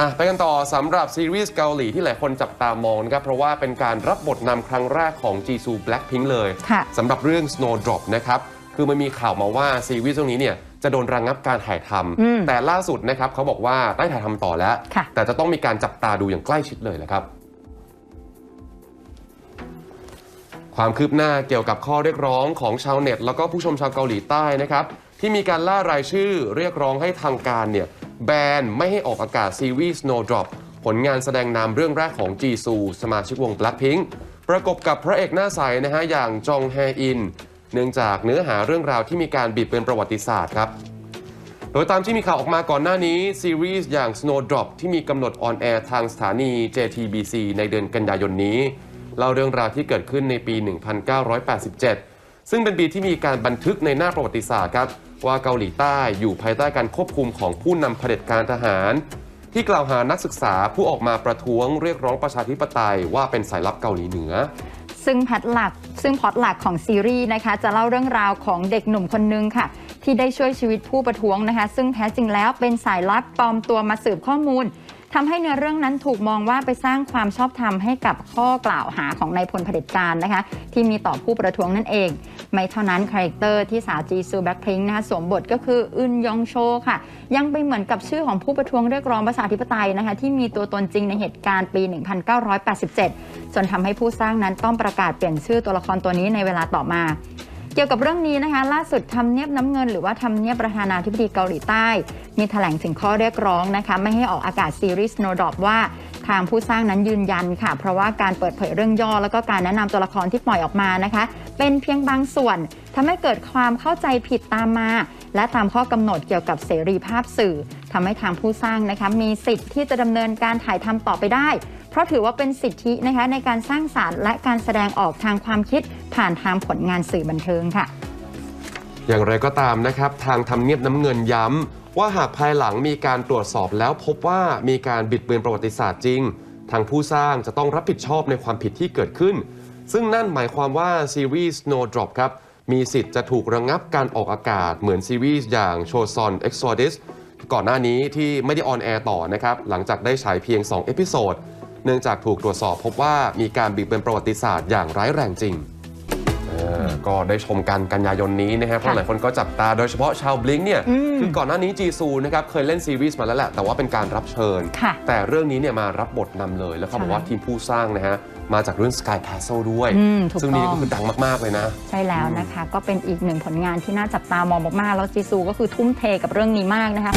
อะไปกันต่อสำหรับซีรีส์เกาหลีที่หลายคนจับตามองนะครับ เพราะว่าเป็นการรับบทนำครั้งแรกของจีซู Blackpink เลยค่ะสำหรับเรื่อง Snowdrop นะครับ คือมันมีข่าวมาว่าซีรีส์เรื่องนี้เนี่ยจะโดนระงงับการถ่ายทอืมำแต่ล่าสุดนะครับเขาบอกว่าได้ถ่ายทำต่อแล้วค่ะแต่จะต้องมีการจับตาดูอย่างใกล้ชิดเลยแหละครับความคืบหน้าเกี่ยวกับข้อเรียกร้องของชาวเน็ต แล้วก็ผู้ชมชาวเกาหลีใต้นะครับ ที่มีการล่ารายชื่อเรียกร้องให้ทางการเนี่ย แบนไม่ให้ออกอากาศซีรีส์ Snowdrop ผลงานแสดงนามเรื่องแรกของจีซู สมาชิกวง Blackpink ประกบกับพระเอกหน้าใสนะฮะอย่างจองแฮอิน เนื่องจากเนื้อหาเรื่องราวที่มีการบิดเป็นประวัติศาสตร์ครับ โดยตามที่มีข่าวออกมาก่อนหน้านี้ซีรีส์อย่าง Snowdrop ที่มีกำหนดออนแอร์ทางสถานี JTBC ในเดือนกันยายนนี้เล่าเรื่องราวที่เกิดขึ้นในปี 1987 ซึ่งเป็นปีที่มีการบันทึกในหน้าประวัติศาสตร์ครับว่าเกาหลีใต้อยู่ภายใต้การควบคุมของผู้นำเผด็จการทหาร ที่กล่าวหานักศึกษาผู้ออกมาประท้วงเรียกร้องประชาธิปไตยว่าเป็นสายลับเกาหลีเหนือซึ่งแพทหลักซึ่งพ็อตหลักของซีรีส์นะคะ จะเล่าเรื่องราวของเด็กหนุ่มคนนึงค่ะ ที่ได้ช่วยชีวิตผู้ประท้วงนะคะ ซึ่งแท้จริงแล้วเป็นสายลับปลอมตัวมาสืบข้อมูลทำให้เนื้อเรื่องนั้นถูกมองว่าไปสร้างความชอบธรรมให้กับข้อกล่าวหาของนายพลเผด็จการนะคะ ที่มีต่อผู้ประท้วงนั่นเอง ไม่เท่านั้นคาแรคเตอร์ที่สาวจีซูแบ็คพิงนะคะสวมบทก็คืออึนยองโชค่ะ ยังไปเหมือนกับชื่อของผู้ประท้วงเรียกร้องประชาธิปไตยนะคะที่มีตัวตนจริงในเหตุการณ์ปี 1987 จนทำให้ผู้สร้างนั้นต้องประกาศเปลี่ยนชื่อตัวละครตัวนี้ในเวลาต่อมาเกี่ยวกับเรื่องนี้นะคะ ล่าสุดทำเนียบน้ำเงินหรือว่าทำเนียบประธานาธิบดีเกาหลีใต้ มีแถลงถึงข้อเรียกร้องนะคะ ไม่ให้ออกอากาศซีรีส์ Snowdrop ว่าทางผู้สร้างนั้นยืนยันค่ะ เพราะว่าการเปิดเผยเรื่องย่อ แล้วก็การแนะนำตัวละครที่ปล่อยออกมานะคะ เป็นเพียงบางส่วนทำให้เกิดความเข้าใจผิดตามมา และตามข้อกำหนดเกี่ยวกับเสรีภาพสื่อทำให้ทางผู้สร้างนะคะมีสิทธิ์ที่จะดำเนินการถ่ายทำต่อไปได้ เพราะถือว่าเป็นสิทธินะคะในการสร้างสารรค์และการแสดงออกทางความคิดผ่านทางผลงานสื่อบันเทิงค่ะ อย่างไรก็ตามนะครับ ทางทำเนียบน้ำเงินย้ำว่าหากภายหลังมีการตรวจสอบแล้วพบว่ามีการบิดเบือนประวัติศาสตร์จริง ทางผู้สร้างจะต้องรับผิดชอบในความผิดที่เกิดขึ้น ซึ่งนั่นหมายความว่าซีรีส์ Snowdrop ครับ มีสิทธิ์จะถูกระงงับการออกอากาศเหมือนซีรีส์อย่าง c h o s o n Exodus ก่อนหน้านี้ที่ไม่ได้ออนแอร์ต่อนะครับ หลังจากได้ฉายเพียง 2 เอพิโซด เนื่องจากถูกตรวจสอบพบว่ามีการบิดเบือนประวัติศาสตร์อย่างร้ายแรงจริง ก็ได้ชมกันกันยายนนี้นะครับเพราะหลายคนก็จับตาโดยเฉพาะชาวบลิงเนี่ยอืมคือก่อนหน้านี้จีซูนะครับเคยเล่นซีรีส์มาแล้วแหละแต่ว่าเป็นการรับเชิญค่ะแต่เรื่องนี้เนี่ยมารับบทนำเลย แล้วเขาบอกว่าใช่ทีมผู้สร้างนะฮะมาจากเรื่อง Sky Castle ด้วยอืมถูกซึ่งนี่ต้องก็คือดังมาก ๆ เลยนะ ใช่แล้วนะคะ ก็เป็นอีกหนึ่งผลงานที่น่าจับตามองมาก ๆ แล้วจีซูก็คือทุ่มเทกับเรื่องนี้มากนะคะ